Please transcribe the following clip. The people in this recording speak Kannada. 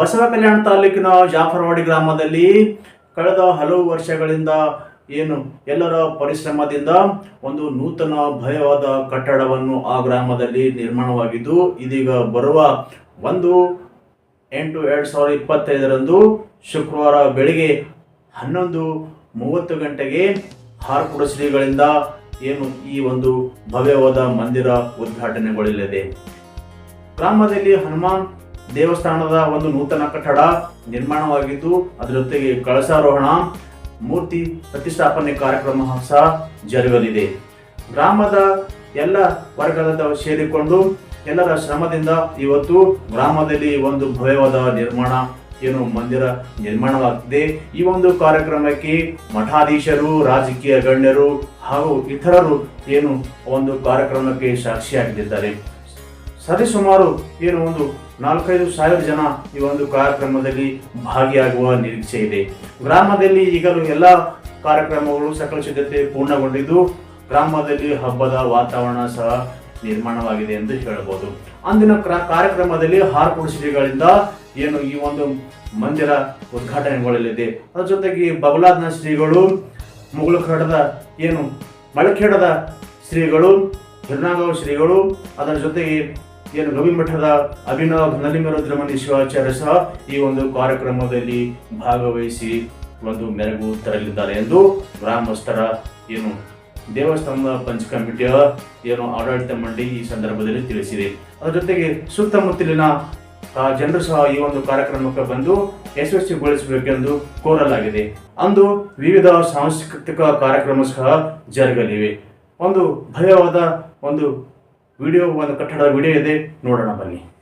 ಬಸವ ಕಲ್ಯಾಣ ತಾಲೂಕಿನ ಜಾಫರ್ವಾಡಿ ಗ್ರಾಮದಲ್ಲಿ ಕಳೆದ ಹಲವು ವರ್ಷಗಳಿಂದ ಏನು ಎಲ್ಲರ ಪರಿಶ್ರಮದಿಂದ ಒಂದು ನೂತನ ಭಯವಾದ ಕಟ್ಟಡವನ್ನು ಆ ಗ್ರಾಮದಲ್ಲಿ ನಿರ್ಮಾಣವಾಗಿದ್ದು, ಇದೀಗ ಬರುವ ಒಂದು ಎಂಟು ಎರಡು ಸಾವಿರದ ಇಪ್ಪತ್ತೈದರಂದು ಶುಕ್ರವಾರ ಬೆಳಿಗ್ಗೆ ಹನ್ನೊಂದು ಮೂವತ್ತು ಗಂಟೆಗೆ ಹಾರ್ಕುಡ ಶ್ರೀಗಳಿಂದ ಏನು ಈ ಒಂದು ಭವ್ಯವಾದ ಮಂದಿರ ಉದ್ಘಾಟನೆಗೊಳ್ಳಲಿದೆ. ಗ್ರಾಮದಲ್ಲಿ ಹನುಮಾನ್ ದೇವಸ್ಥಾನದ ಒಂದು ನೂತನ ಕಟ್ಟಡ ನಿರ್ಮಾಣವಾಗಿದ್ದು, ಅದರ ಜೊತೆಗೆ ಕಳಸಾರೋಹಣ ಮೂರ್ತಿ ಪ್ರತಿಷ್ಠಾಪನೆ ಕಾರ್ಯಕ್ರಮ ಸಹ ಜರುಗಲಿದೆ. ಗ್ರಾಮದ ಎಲ್ಲ ವರ್ಗದ ಸೇರಿಕೊಂಡು ಎಲ್ಲರ ಶ್ರಮದಿಂದ ಇವತ್ತು ಗ್ರಾಮದಲ್ಲಿ ಒಂದು ಭವ್ಯವಾದ ನಿರ್ಮಾಣ, ಏನು ಮಂದಿರ ನಿರ್ಮಾಣವಾಗ್ತಿದೆ. ಈ ಒಂದು ಕಾರ್ಯಕ್ರಮಕ್ಕೆ ಮಠಾಧೀಶರು, ರಾಜಕೀಯ ಗಣ್ಯರು ಹಾಗೂ ಇತರರು ಏನು ಒಂದು ಕಾರ್ಯಕ್ರಮಕ್ಕೆ ಸಾಕ್ಷಿಯಾಗಿದ್ದಾರೆ. ಸರಿಸುಮಾರು ಏನು ಒಂದು ನಾಲ್ಕೈದು ಸಾವಿರ ಜನ ಈ ಒಂದು ಕಾರ್ಯಕ್ರಮದಲ್ಲಿ ಭಾಗಿಯಾಗುವ ನಿರೀಕ್ಷೆ ಇದೆ. ಗ್ರಾಮದಲ್ಲಿ ಈಗಲೂ ಎಲ್ಲ ಕಾರ್ಯಕ್ರಮಗಳು ಸಕಲ ಸಿದ್ಧತೆ ಪೂರ್ಣಗೊಂಡಿದ್ದು, ಗ್ರಾಮದಲ್ಲಿ ಹಬ್ಬದ ವಾತಾವರಣ ಸಹ ನಿರ್ಮಾಣವಾಗಿದೆ ಎಂದು ಹೇಳಬಹುದು. ಅಂದಿನ ಕ್ರ- ಕಾರ್ಯಕ್ರಮದಲ್ಲಿ ಹಾರ್ಪುಡ್ ಶ್ರೀಗಳಿಂದ ಏನು ಈ ಒಂದು ಮಂದಿರ ಉದ್ಘಾಟನೆಗೊಳ್ಳಲಿದೆ. ಅದರ ಜೊತೆಗೆ ಬಬಲಾದ್ನ ಶ್ರೀಗಳು ಮುಗುಳಖೇಡದ ಏನು ಮಳಖೇಡದ ಶ್ರೀಗಳು ಹಿರ್ನಾಗಾಂವ್ ಶ್ರೀಗಳು, ಅದರ ಜೊತೆಗೆ ಏನು ಗವಿಮಠದ ಅಭಿನವ ನಲಿಮರುದ್ರಮಣಿ ಶಿವಾಚಾರ್ಯ ಸಹ ಈ ಒಂದು ಕಾರ್ಯಕ್ರಮದಲ್ಲಿ ಭಾಗವಹಿಸಿ ಒಂದು ಮೆರಗು ತರಲಿದ್ದಾರೆ ಎಂದು ಗ್ರಾಮಸ್ಥರ ಏನು ದೇವಸ್ಥಾನದ ಪಂಚ ಕಮಿಟಿಯ ಏನು ಆಡಳಿತ ಮಂಡಳಿ ಈ ಸಂದರ್ಭದಲ್ಲಿ ತಿಳಿಸಿದೆ. ಅದರ ಜೊತೆಗೆ ಸುತ್ತಮುತ್ತಲಿನ ಜನರು ಸಹ ಈ ಒಂದು ಕಾರ್ಯಕ್ರಮಕ್ಕೆ ಬಂದು ಯಶಸ್ವಿಗೊಳಿಸಬೇಕೆಂದು ಕೋರಲಾಗಿದೆ. ಅಂದು ವಿವಿಧ ಸಾಂಸ್ಕೃತಿಕ ಕಾರ್ಯಕ್ರಮ ಸಹ ಜರುಗಲಿವೆ. ಒಂದು ಭಯವಾದ ಒಂದು ವಿಡಿಯೋ ಒಂದು ಕಟ್ಟಡದ ವಿಡಿಯೋ ಇದೆ ನೋಡೋಣ ಬನ್ನಿ.